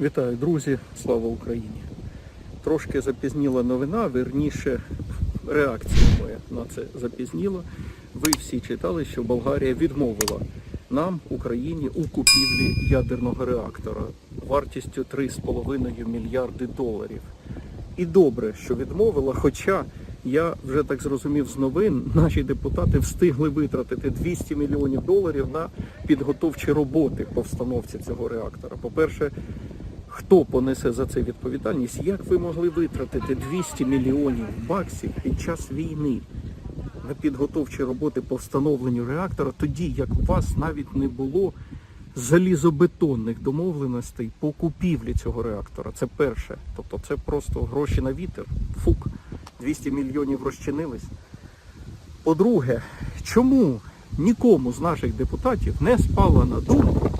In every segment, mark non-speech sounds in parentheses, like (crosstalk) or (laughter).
Вітаю, друзі! Слава Україні! Трошки запізніла новина, верніше реакція моя на це запізніла. Ви всі читали, що Болгарія відмовила нам, Україні, у купівлі ядерного реактора вартістю 3,5 мільярди доларів. І добре, що відмовила, хоча я вже так зрозумів з новин, наші депутати встигли витратити 200 мільйонів доларів на підготовчі роботи по встановці цього реактора. По-перше, хто понесе за це відповідальність? Як ви могли витратити 200 мільйонів баксів під час війни на підготовчі роботи по встановленню реактора, тоді як у вас навіть не було залізобетонних домовленостей по купівлі цього реактора? Це перше. Тобто це просто гроші на вітер, фук, 200 мільйонів розчинились. По-друге, чому нікому з наших депутатів не спала на думку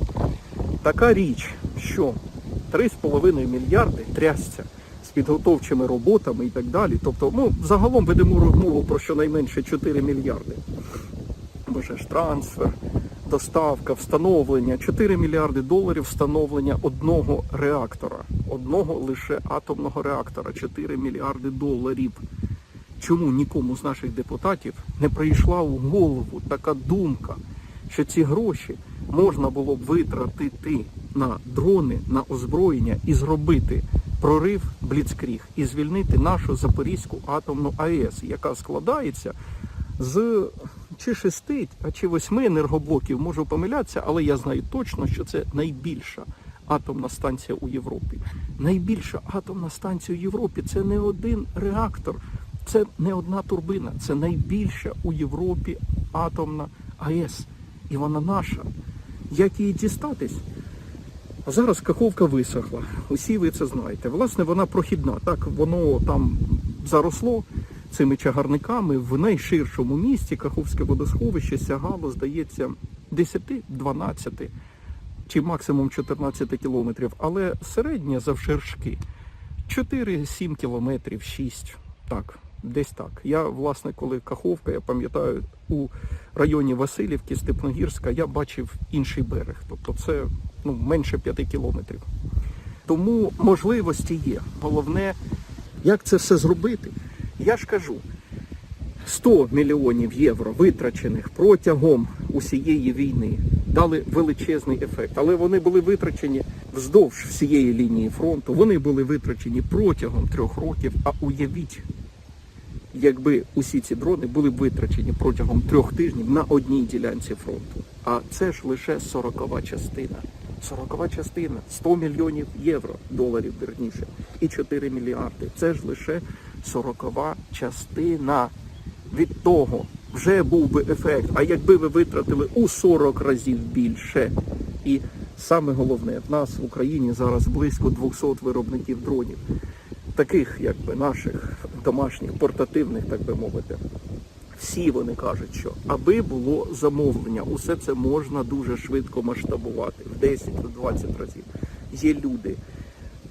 така річ, що 3,5 мільярди трясця з підготовчими роботами і так далі. Тобто, ну, загалом ведемо розмову про щонайменше 4 мільярди. Бо ж трансфер, доставка, встановлення, 4 мільярди доларів встановлення одного реактора, одного лише атомного реактора, 4 мільярди доларів. Чому нікому з наших депутатів не прийшла в голову така думка, що ці гроші можна було б витратити на дрони, на озброєння і зробити прорив Бліцкріг і звільнити нашу Запорізьку атомну АЕС, яка складається з чи шести, а чи восьми енергоблоків, можу помилятися, але я знаю точно, що це найбільша атомна станція у Європі. Найбільша атомна станція у Європі це не один реактор, це не одна турбина, це найбільша у Європі атомна АЕС. І вона наша. Як її дістатись? А зараз каховка висохла. Усі ви це знаєте. Власне, вона прохідна. Так, воно там заросло цими чагарниками в найширшому місті Каховське водосховище сягало, здається, 10-12 чи максимум 14 кілометрів. Але середнє завширшки 4-7 кілометрів, 6. Так, десь так. Я, власне, коли Каховка, я пам'ятаю, у районі Васильівки, Степногірська, я бачив інший берег. Тобто це ну, менше 5 кілометрів. Тому можливості є. Головне, як це все зробити. Я ж кажу, 100 мільйонів євро витрачених протягом усієї війни дали величезний ефект, але вони були витрачені вздовж всієї лінії фронту. Вони були витрачені протягом трьох років. А уявіть, якби усі ці дрони були витрачені протягом трьох тижнів на одній ділянці фронту. А це ж лише сорокова частина. Сорокова частина 100 мільйонів євро, доларів верніше, і 4 мільярди. Це ж лише сорокова частина від того. Вже був би ефект. А якби ви витратили у 40 разів більше. І саме головне, в нас в Україні зараз близько 200 виробників дронів, таких якби наших домашніх, портативних, так би мовити. Всі вони кажуть, що аби було замовлення, усе це можна дуже швидко масштабувати в 10-20 разів. Є люди,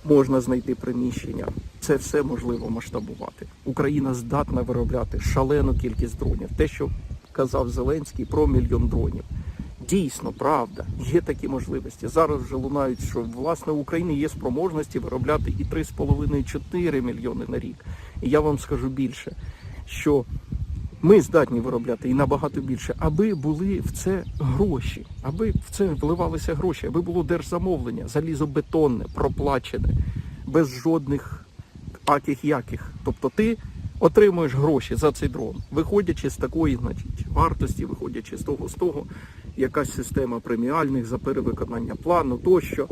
можна знайти приміщення. Це все можливо масштабувати. Україна здатна виробляти шалену кількість дронів. Те, що казав Зеленський про мільйон дронів. Дійсно, правда, є такі можливості. Зараз вже лунають, що власне в Україні є спроможності виробляти і 3,5-4 мільйони на рік. Я вам скажу більше, що ми здатні виробляти і набагато більше, аби були в це гроші, аби в це вливалися гроші, аби було держзамовлення, залізобетонне, проплачене, без жодних аких яких. Тобто ти отримуєш гроші за цей дрон, виходячи з такої, значить, вартості, виходячи з того, з того, якась система преміальних за перевиконання плану тощо.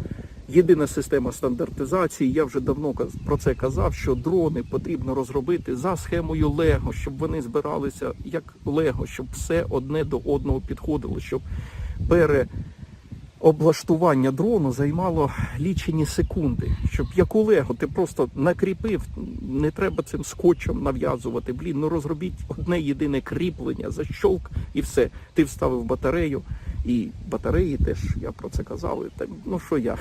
Єдина система стандартизації, я вже давно про це казав, що дрони потрібно розробити за схемою Лего, щоб вони збиралися як Лего, щоб все одне до одного підходило, щоб переоблаштування дрону займало лічені секунди, щоб як у Лего ти просто накріпив, не треба цим скотчем нав'язувати. Блін, ну розробіть одне єдине кріплення, защолк і все. Ти вставив батарею. І батареї теж я про це казав. Та, ну що я?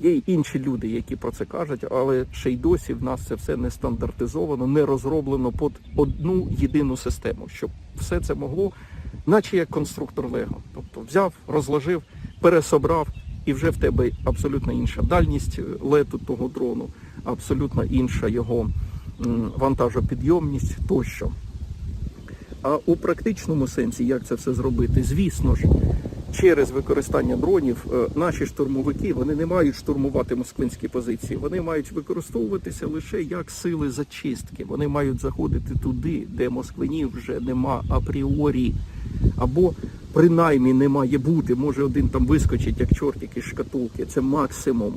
Є й інші люди, які про це кажуть, але ще й досі в нас це все не стандартизовано, не розроблено під одну єдину систему, щоб все це могло, наче як конструктор Лего. Тобто взяв, розложив, пересобрав і вже в тебе абсолютно інша дальність е, лету того дрону, абсолютно інша його вантажопідйомність тощо. А у практичному сенсі, як це все зробити? Звісно ж, через використання дронів е, наші штурмовики вони не мають штурмувати москвинські позиції. Вони мають використовуватися лише як сили зачистки. Вони мають заходити туди, де москвинів вже нема апріорі, або принаймні не має бути. Може один там вискочить як чортик із шкатулки. Це максимум.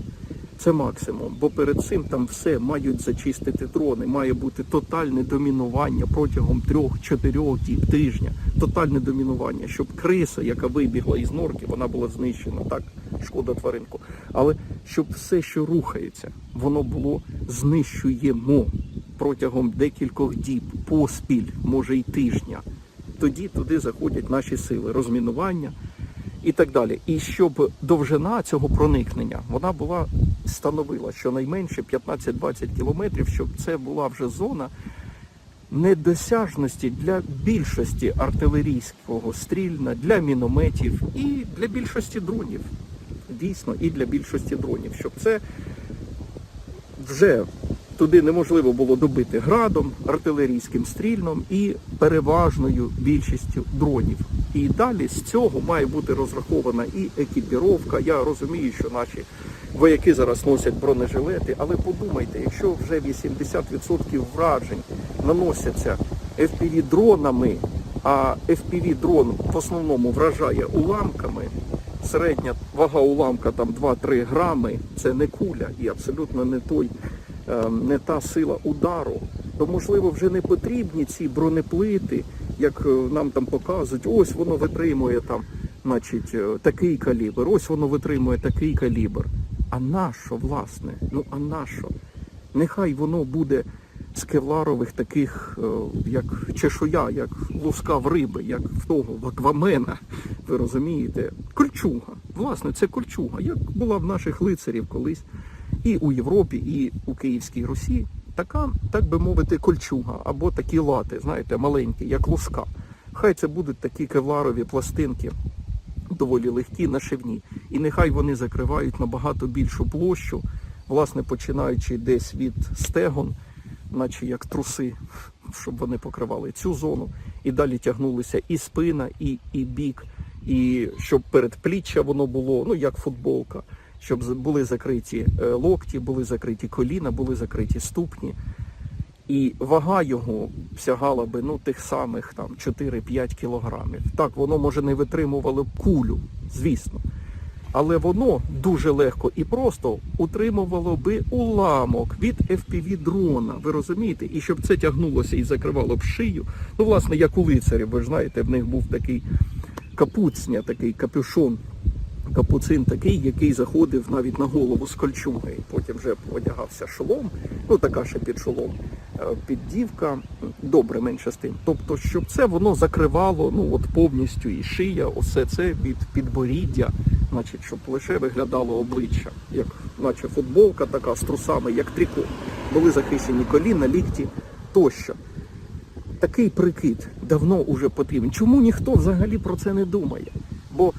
Це максимум, бо перед цим там все мають зачистити дрони. Має бути тотальне домінування протягом трьох-чотирьох діб тижня. Тотальне домінування, щоб криса, яка вибігла із норки, вона була знищена. Так, шкода тваринку. Але щоб все, що рухається, воно було знищуємо протягом декількох діб, поспіль, може й тижня. Тоді туди заходять наші сили розмінування і так далі. І щоб довжина цього проникнення вона була становила щонайменше 15-20 кілометрів, щоб це була вже зона недосяжності для більшості артилерійського стрільна, для мінометів і для більшості дронів. Дійсно, і для більшості дронів, щоб це вже туди неможливо було добити градом, артилерійським стрільном і переважною більшістю дронів. І далі з цього має бути розрахована і екіпіровка. Я розумію, що наші вояки зараз носять бронежилети, але подумайте, якщо вже 80% вражень наносяться FPV дронами, а FPV дрон в основному вражає уламками. Середня вага уламка там 2-3 грами, це не куля і абсолютно не той, не та сила удару. То можливо вже не потрібні ці бронеплити, як е, нам там показують, ось воно витримує там, значить, е, такий калібр, ось воно витримує такий калібр. А нащо, власне? Ну а нащо? Нехай воно буде з кевларових таких, е, як чешуя, як луска в риби, як в того в аквамена. Ви розумієте? Кольчуга. Власне, це кольчуга, як була в наших лицарів колись і у Європі, і у Київській Русі. Така, так би мовити, кольчуга або такі лати, знаєте, маленькі, як луска. Хай це будуть такі кевларові пластинки, доволі легкі, нашивні. І нехай вони закривають набагато більшу площу, власне, починаючи десь від стегон, наче як труси, щоб вони покривали цю зону, і далі тягнулися і спина, і, і бік, і щоб передпліччя воно було, ну як футболка, щоб були закриті е, локті, були закриті коліна, були закриті ступні. І вага його сягала би ну тих самих там 4-5 кілограмів. Так, воно може не витримувало б кулю, звісно. Але воно дуже легко і просто утримувало би уламок від FPV дрона. Ви розумієте? І щоб це тягнулося і закривало б шию. Ну, власне, як у лицарів, ви ж знаєте, в них був такий капуцня, такий капюшон, капуцин такий, який заходив навіть на голову з кольчуги. Потім вже одягався шолом, ну така ще під шолом, е, піддівка. Добре, менше з тим. Тобто, щоб це воно закривало ну от повністю і шия, усе це від підборіддя, значить, щоб лише виглядало обличчя, як наче футболка така з трусами, як тріко. Були захищені коліна, лікті тощо. Такий прикид давно уже потрібен. Чому ніхто взагалі про це не думає? Бо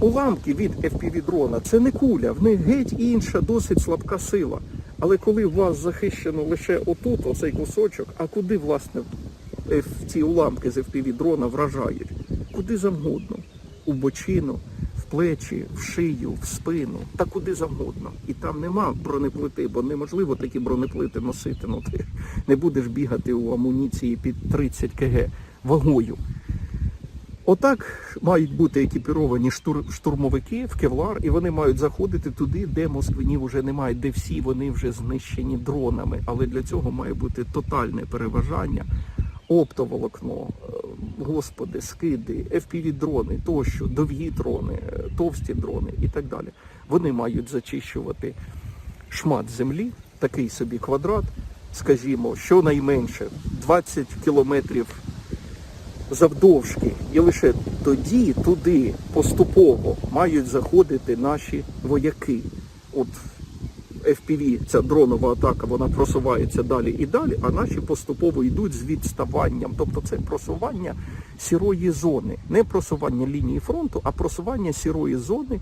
уламки від FPV-дрона це не куля, в них геть інша, досить слабка сила. Але коли вас захищено лише отут, оцей кусочок, а куди, власне, ці уламки з FPV-дрона вражають? Куди завгодно. У бочину, в плечі, в шию, в спину, та куди завгодно. І там нема бронеплити, бо неможливо такі бронеплити носити. Ну ти не будеш бігати у амуніції під 30 кг вагою. Отак мають бути екіпіровані штур- штурмовики в Кевлар, і вони мають заходити туди, де москвинів вже немає, де всі вони вже знищені дронами. Але для цього має бути тотальне переважання, оптоволокно, е, господи, скиди, FPV-дрони тощо, довгі дрони, е, товсті дрони і так далі. Вони мають зачищувати шмат землі, такий собі квадрат, скажімо, щонайменше 20 кілометрів завдовжки, і лише тоді туди поступово мають заходити наші вояки. От FPV, ця дронова атака, вона просувається далі і далі, а наші поступово йдуть з відставанням. Тобто це просування сірої зони, не просування лінії фронту, а просування сірої зони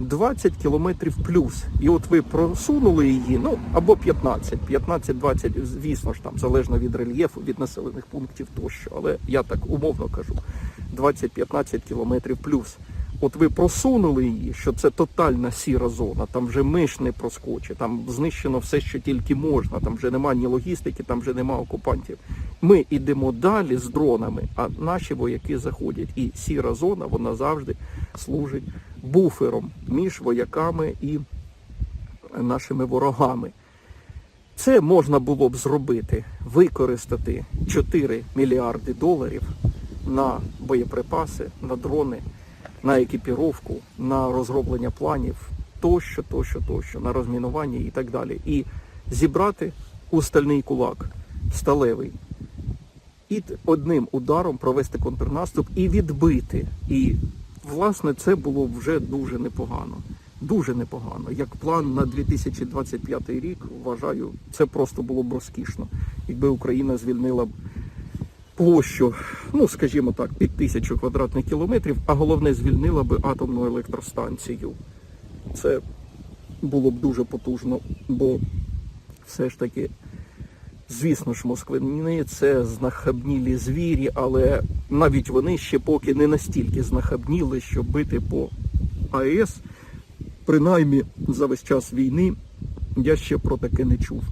20 кілометрів плюс. І от ви просунули її, ну або 15, 15-20, звісно ж там, залежно від рельєфу, від населених пунктів тощо. Але я так умовно кажу, 20-15 кілометрів плюс. От ви просунули її, що це тотальна сіра зона, там вже миш не проскочить, там знищено все, що тільки можна, там вже немає ні логістики, там вже немає окупантів. Ми йдемо далі з дронами, а наші вояки заходять. І сіра зона вона завжди служить буфером між вояками і нашими ворогами. Це можна було б зробити, використати 4 мільярди доларів на боєприпаси, на дрони, на екіпіровку, на розроблення планів, тощо, тощо, тощо, на розмінування і так далі. І зібрати у стальний кулак, сталевий, і одним ударом провести контрнаступ і відбити. І, власне, це було вже дуже непогано. Дуже непогано. Як план на 2025 рік, вважаю, це просто було б розкішно, якби Україна звільнила б площу, ну скажімо так, під тисячу квадратних кілометрів, а головне звільнила би атомну електростанцію. Це було б дуже потужно, бо все ж таки, звісно ж, москвини це знахабнілі звірі, але навіть вони ще поки не настільки знахабніли, щоб бити по АЕС. Принаймні за весь час війни я ще про таке не чув.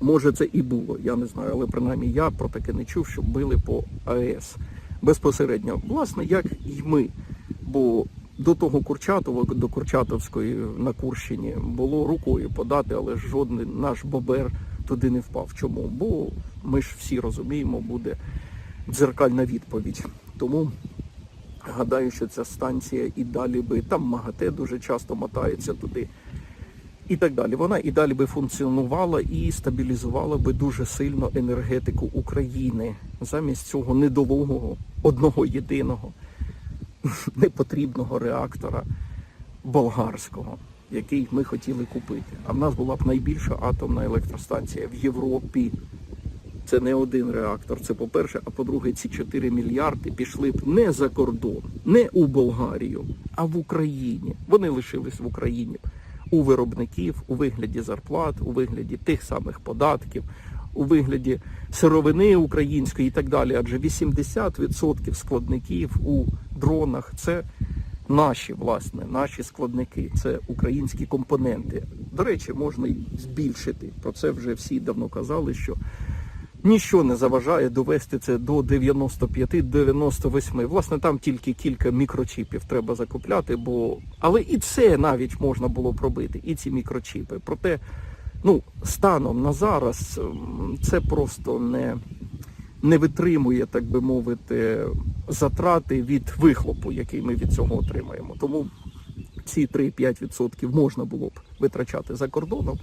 Може, це і було, я не знаю, але принаймні я про таке не чув, щоб били по АЕС безпосередньо. Власне, як і ми. Бо до того Курчатова, до Курчатовської на Курщині було рукою подати, але жодний наш бобер туди не впав. Чому? Бо ми ж всі розуміємо, буде дзеркальна відповідь. Тому гадаю, що ця станція і далі би там МАГАТЕ дуже часто мотається туди і так далі. Вона і далі би функціонувала і стабілізувала би дуже сильно енергетику України замість цього недолугого, одного єдиного (laughs) непотрібного реактора болгарського, який ми хотіли купити. А в нас була б найбільша атомна електростанція в Європі. Це не один реактор. Це по-перше, а по-друге, ці 4 мільярди пішли б не за кордон, не у Болгарію, а в Україні. Вони лишились в Україні у виробників у вигляді зарплат, у вигляді тих самих податків, у вигляді сировини української і так далі. Адже 80% складників у дронах це наші, власне, наші складники, це українські компоненти. До речі, можна й збільшити. Про це вже всі давно казали, що Ніщо не заважає довести це до 95-98. Власне, там тільки кілька мікрочіпів треба закупляти, бо але і це навіть можна було пробити, і ці мікрочіпи. Проте, ну, станом на зараз це просто не, не витримує, так би мовити, затрати від вихлопу, який ми від цього отримаємо. Тому ці 3-5% можна було б витрачати за кордоном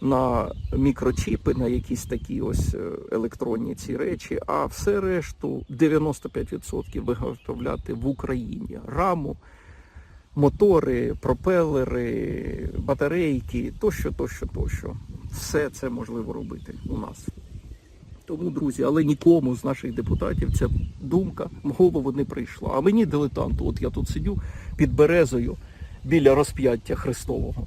на мікрочіпи, на якісь такі ось е, електронні ці речі, а все решту 95% виготовляти в Україні. Раму, мотори, пропелери, батарейки, тощо, тощо, тощо. Все це можливо робити у нас. Тому, друзі, але нікому з наших депутатів ця думка в голову не прийшла. А мені дилетанту, от я тут сидю під березою біля розп'яття Христового.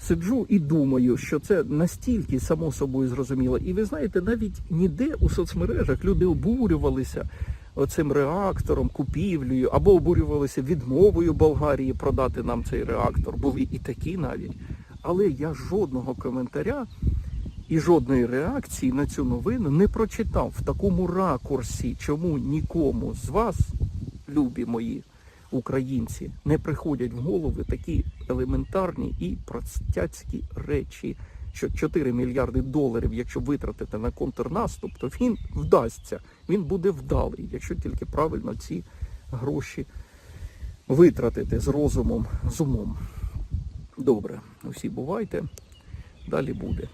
Сиджу і думаю, що це настільки само собою зрозуміло. І ви знаєте, навіть ніде у соцмережах люди обурювалися оцим реактором, купівлею, або обурювалися відмовою Болгарії продати нам цей реактор. Були і такі навіть. Але я жодного коментаря і жодної реакції на цю новину не прочитав в такому ракурсі, чому нікому з вас, любі мої українці, не приходять в голови такі елементарні і простяцькі речі, що 4 мільярди доларів, якщо витратити на контрнаступ, то він вдасться, він буде вдалий, якщо тільки правильно ці гроші витратити з розумом, з умом. Добре, усі бувайте, далі буде.